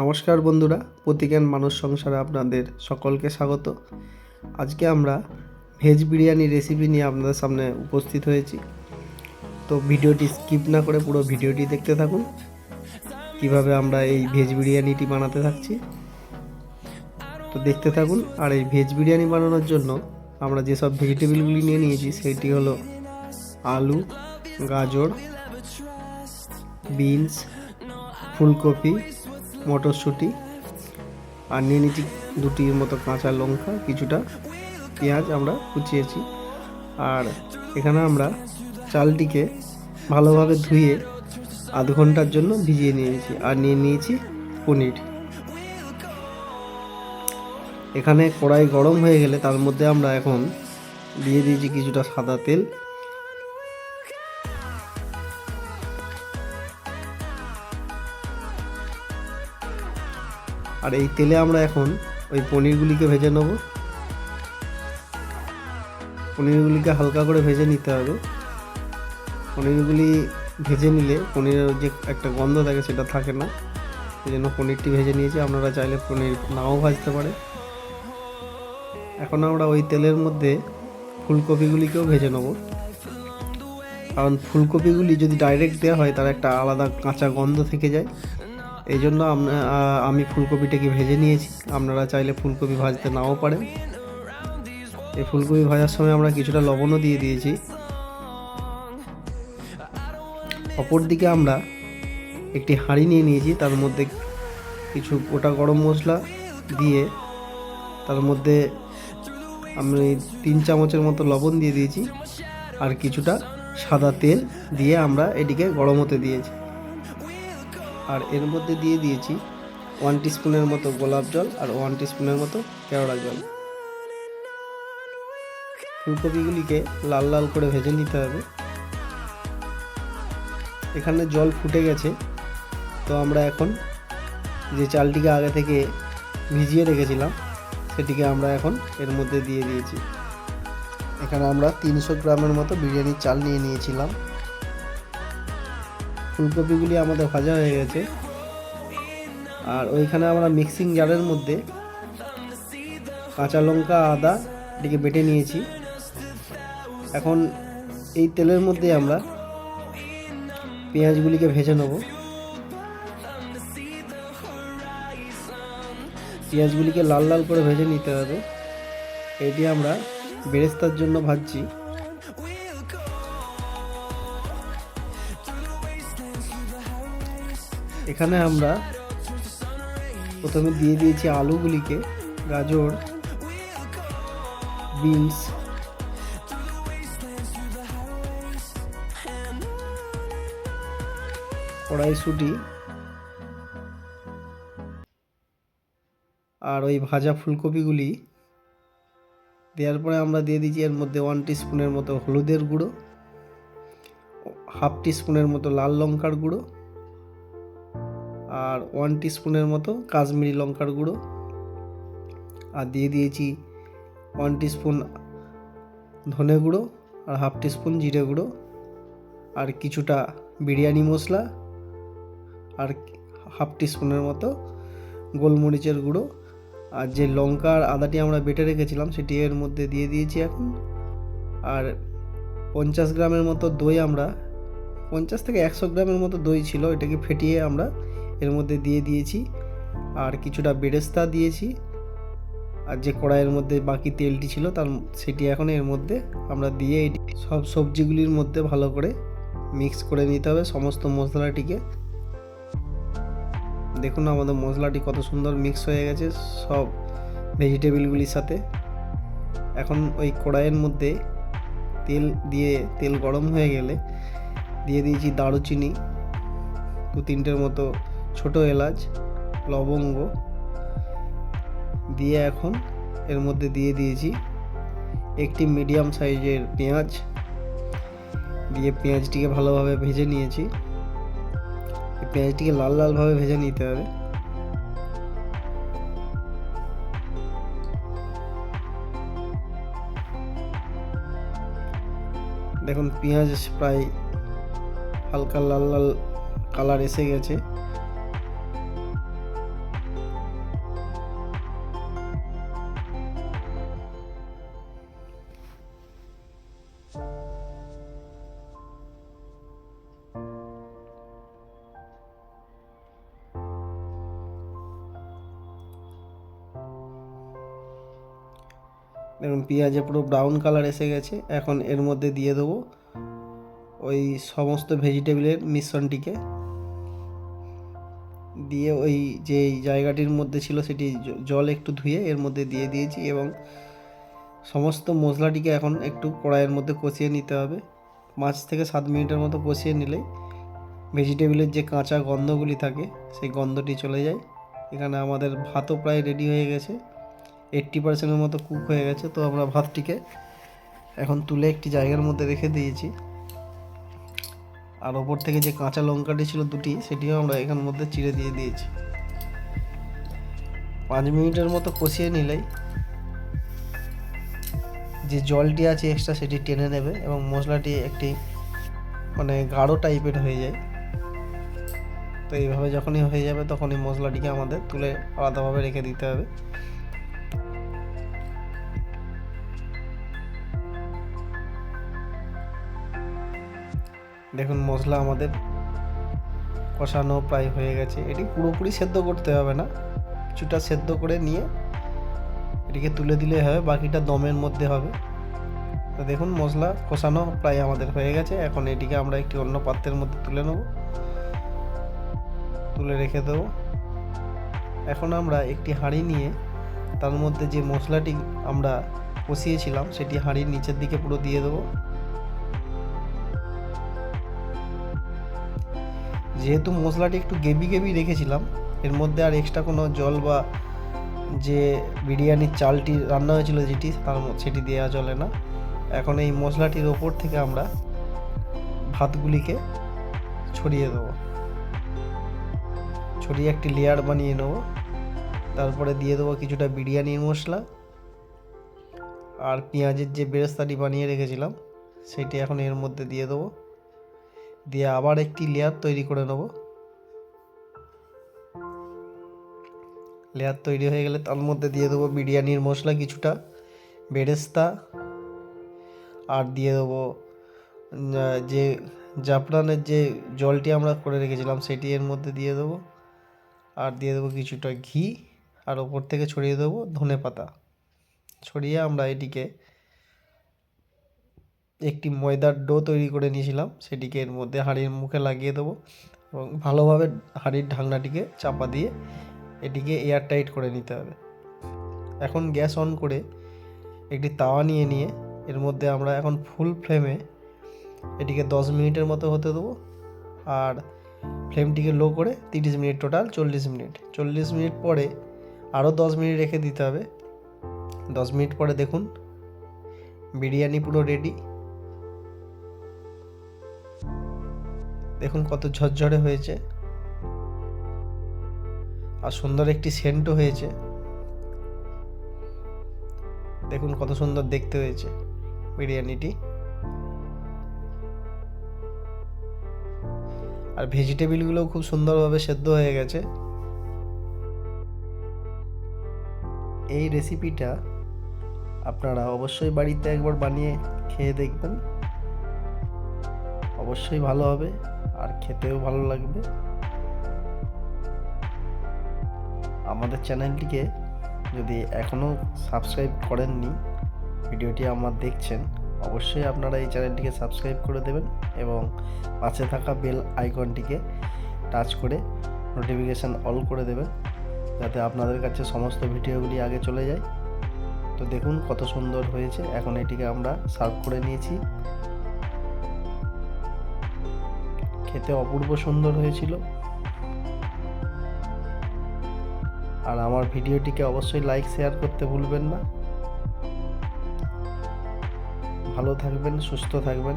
নমস্কার বন্ধুরা, প্রতিজ্ঞান মানুষ সংসারে আপনাদের সকলকে স্বাগত। আজকে আমরা ভেজ বিরিয়ানি রেসিপি নিয়ে আপনাদের সামনে উপস্থিত হয়েছি। তো ভিডিওটি স্কিপ না করে পুরো ভিডিওটি দেখতে থাকুন, কীভাবে আমরা এই ভেজ বিরিয়ানিটি বানাতে থাকছি। তো দেখতে থাকুন, আর এই ভেজ বিরিয়ানি বানানোর জন্য আমরা যেসব ভেজিটেবলগুলি নিয়ে নিয়েছি, সেটি হলো আলু, গাজর, বিনস, ফুলকপি মটরশুঁটি, আর নিয়ে নিয়েছি দুটির মতো কাঁচা লঙ্কা, কিছুটা পেঁয়াজ আমরা কুচিয়েছি। আর এখানে আমরা চালটিকে ভালোভাবে ধুয়ে আধ ঘণ্টার জন্য ভিজিয়ে নিয়েছি, আর নিয়ে নিয়েছি পনির। এখানে কড়াই গরম হয়ে গেলে তার মধ্যে আমরা এখন দিয়ে দিয়েছি কিছুটা সাদা তেল আর এই তেলে আমরা এখন ওই পনিরগুলিকে ভেজে নেব। পনিরগুলিকে হালকা করে ভেজে নিতে হবে। পনিরগুলি ভেজে নিলে পনিরের যে একটা গন্ধ থাকে সেটা থাকে না। সেই জন্য পনিরটি ভেজে নিয়েছি। আপনারা চাইলে পনির নাও ভাজতে পারে। এখন আমরা ওই তেলের মধ্যে ফুলকপিগুলিকেও ভেজে নেব। কারণ ফুলকপিগুলি যদি ডাইরেক্ট দেওয়া হয়, তার একটা আলাদা কাঁচা গন্ধ থেকে যায়। এই জন্য আম- ফুলকপিটাকে ভেজে নিয়েছি? আপনারা চাইলে ফুলকপি ভাজতে নাও পারেন। এই ফুলকপি ভাজার সময় আমরা কিছুটা লবণও দিয়ে দিয়েছি। অপরদিকে আমরা একটি হাঁড়ি নিয়ে নিয়েছি, তার মধ্যে কিছু গোটা গরম মশলা দিয়ে তার মধ্যে আমি তিন চামচের মতো লবণ দিয়ে দিয়েছি, আর কিছুটা সাদা তেল দিয়ে আমরা এটিকে গরম হতে দিয়েছি। আর এর মধ্যে দিয়ে দিয়েছি ওয়ান স্পুনের মতো গোলাপ জল আর ওয়ান স্পুনের মতো কেওড়া জল। ফুলকপিগুলিকে লাল লাল করে ভেজে নিতে হবে। এখানে জল ফুটে গেছে। তো আমরা এখন যে চালটিকে আগে থেকে ভিজিয়ে রেখেছিলাম, সেটিকে আমরা এখন এর মধ্যে দিয়ে দিয়েছি। এখানে আমরা তিনশো গ্রামের মতো বিরিয়ানির চাল নিয়ে নিয়েছিলাম। ফুলকপিগুলি আমাদের ভাজা হয়ে গেছে। আর ওইখানে আমরা মিক্সিং জারের মধ্যে কাঁচা লঙ্কা, আদা এটিকে বেটে নিয়েছি। এখন এই তেলের মধ্যে আমরা পেঁয়াজগুলিকে ভেজে নেব। পেঁয়াজগুলিকে লাল লাল করে ভেজে নিতে হবে। এটি আমরা বেরেস্তার জন্য ভাজছি। এখানে আমরা প্রথমে দিয়ে দিয়েছি আলুগুলিকে, গাজর, বিনস, কড়াইশুটি আর ওই ভাজা ফুলকপিগুলি। দেওয়ার পরে আমরা দিয়ে দিয়েছি এর মধ্যে ওয়ান স্পুনের মতো হলুদের গুঁড়ো হাফ স্পুনের মতো লাল লঙ্কার গুঁড়ো আর ওয়ান স্পুনের মতো কাশ্মীরি লঙ্কার গুঁড়ো। আর দিয়ে দিয়েছি ওয়ান স্পুন ধনে গুঁড়ো আর হাফ স্পুন জিরে গুঁড়ো। আর কিছুটা বিরিয়ানি মশলা আর হাফ স্পুনের মতো গোলমরিচের গুঁড়ো। আর যে লঙ্কা আর আদাটি আমরা বেটে রেখেছিলাম সেটি এর মধ্যে দিয়ে দিয়েছি এখন। আর পঞ্চাশ গ্রামের মতো দই আমরা, পঞ্চাশ থেকে একশো গ্রামের মতো দই ছিল, এটাকে ফেটিয়ে আমরা এর মধ্যে দিয়ে দিয়েছি। আর কিছুটা বেরেস্তা দিয়েছি। আর যে কড়াইয়ের মধ্যে বাকি তেলটি ছিল তার সেটি এখন এর মধ্যে আমরা দিয়ে এটি সব সবজিগুলির মধ্যে ভালো করে মিক্স করে নিতে হবে সমস্ত মশলাটিকে। দেখুন আমাদের মশলাটি কত সুন্দর মিক্স হয়ে গেছে সব ভেজিটেবিলগুলির সাথে। এখন ওই কড়াইয়ের মধ্যে তেল দিয়ে তেল গরম হয়ে গেলে দিয়ে দিয়েছি দারুচিনি। দু তিনটের মতো ছোট এলাচ, লবঙ্গ দিয়ে এখন এর মধ্যে দিয়ে দিয়েছি একটি মিডিয়াম সাইজের পেঁয়াজ। দিয়ে পেঁয়াজটিকে ভালোভাবে ভেজে নিয়েছি। পেঁয়াজটিকে লাল লালভাবে ভেজে নিতে হবে। দেখুন, পেঁয়াজ প্রায় হালকা লাল লাল কালার এসে গেছে। দেখুন পেঁয়াজে পুরো ব্রাউন কালার এসে গেছে। এখন এর মধ্যে দিয়ে দেবো ওই সমস্ত ভেজিটেবলের মিশ্রণটিকে। দিয়ে ওই যে জায়গাটির মধ্যে ছিল সেটি জল একটু ধুয়ে এর মধ্যে দিয়ে দিয়েছি এবং সমস্ত মশলাটিকে এখন একটু কড়াইয়ের মধ্যে কষিয়ে নিতে হবে। পাঁচ থেকে সাত মিনিটের মতো কষিয়ে নিলেই ভেজিটেবলের যে কাঁচা গন্ধগুলি থাকে, সেই গন্ধটি চলে যায়। এখানে আমাদের ভাতও প্রায় রেডি হয়ে গেছে। এইট্টি পার্সেন্টের মতো কুক হয়ে গেছে, তো আমরা ভাতটিকে এখন তুলে একটি জায়গার মধ্যে রেখে দিয়েছি। আর ওপর থেকে যে কাঁচা লঙ্কাটি ছিল দুটি, সেটিও আমরা এখান মধ্যে চিড়ে দিয়ে দিয়েছি। পাঁচ মিনিটের মতো কষিয়ে নিলেই যে জলটি আছে এক্সট্রা সেটি টেনে নেবে এবং মশলাটি একটি মানে গাঢ় টাইপের হয়ে যায়। তো এইভাবে যখনই হয়ে যাবে তখন এই মশলাটিকে আমাদের তুলে আলাদাভাবে রেখে দিতে হবে। দেখুন, মশলা আমাদের কষানো প্রায় হয়ে গেছে। এটি পুরোপুরি সেদ্ধ করতে হবে না। কিছুটা সেদ্ধ করে নিয়ে এটিকে তুলে দিলে হবে, বাকিটা দমের মধ্যে হবে। তো দেখুন, মশলা কষানো প্রায় আমাদের হয়ে গেছে। এখন এটিকে আমরা একটি অন্য পাত্রের মধ্যে তুলে নেব। তুলে রেখে দেবো। এখন আমরা একটি হাঁড়ি নিয়ে তার মধ্যে যে মশলাটি আমরা কষিয়েছিলাম, সেটি হাঁড়ির নিচের দিকে পুরো দিয়ে দেবো। যেহেতু মশলাটি একটু গেবি গেবি রেখেছিলাম, এর মধ্যে আর এক্সট্রা কোনো জল বা যে বিরিয়ানির চালটি রান্না হয়েছিল যেটি, তার সেটি দেওয়া চলে না। এখন এই মশলাটির ওপর থেকে আমরা ভাতগুলিকে ছড়িয়ে দেবো। ছড়িয়ে একটি লেয়ার বানিয়ে নেব। তারপরে দিয়ে দেবো কিছুটা বিরিয়ানির মশলা। আর পেঁয়াজের যে বেরেস্তাটি বানিয়ে রেখেছিলাম, সেটি এখন এর মধ্যে দিয়ে দেবো। দিয়ে আবার একটি লেয়ার তৈরি করে নেব। লেয়ার তৈরি হয়ে গেলে তার মধ্যে দিয়ে দেবো বিরিয়ানির মশলা কিছুটা, বেরেস্তা, আর দিয়ে দেবো যে জাফরানের যে জলটি আমরা করে রেখেছিলাম সেটি এর মধ্যে দিয়ে দেবো। আর দিয়ে দেবো কিছুটা ঘি, আর ওপর থেকে ছড়িয়ে দেবো ধনে পাতা ছড়িয়ে আমরা এটিকে একটি ময়দার ডো তৈরি করে নিয়েছিলাম। সেটিকে এর মধ্যে হাঁড়ির মুখে লাগিয়ে দেবো এবং ভালোভাবে হাঁড়ির ঢাকনাটিকে চাপা দিয়ে এটিকে এয়ার টাইট করে নিতে হবে। এখন গ্যাস অন করে একটি তাওয়া নিয়ে নিয়ে এর মধ্যে আমরা এখন ফুল ফ্লেমে এটিকে দশ মিনিটের মতো হতে দেবো আর ফ্লেমটিকে লো করে তিরিশ মিনিট টোটাল চল্লিশ মিনিট। চল্লিশ মিনিট পরে আরও দশ মিনিট রেখে দিতে হবে। দশ মিনিট পরে দেখুন, বিরিয়ানি পুরো রেডি দেখুন কত ঝরঝরে হয়েছে। আর সুন্দর একটি সেন্টও হয়েছে। দেখুন কত সুন্দর দেখতে হয়েছে বিরিয়ানিটি। আর ভেজিটেবিলগুলোও খুব সুন্দরভাবে সেদ্ধ হয়ে গেছে। এই রেসিপিটা আপনারা অবশ্যই বাড়িতে একবার বানিয়ে খেয়ে দেখবেন। অবশ্যই ভালো হবে। আর খেতেও ভালো লাগবে। আমাদের চ্যানেলটিকে যদি এখনও সাবস্ক্রাইব করেননি, ভিডিওটি আমার দেখছেন, অবশ্যই আপনারা এই চ্যানেলটিকে সাবস্ক্রাইব করে দেবেন এবং পাশে থাকা বেল আইকনটিকে টাচ করে নোটিফিকেশান অল করে দেবেন, যাতে আপনাদের কাছে সমস্ত ভিডিওগুলি আগে চলে যায়। তো দেখুন কত সুন্দর হয়েছে, এখন এটিকে আমরা সার্ভ করে নিয়েছি। খেতে অপূর্ব সুন্দর হয়েছিল। আর আমার ভিডিওটিকে অবশ্যই লাইক শেয়ার করতে ভুলবেন না। ভালো থাকবেন, সুস্থ থাকবেন।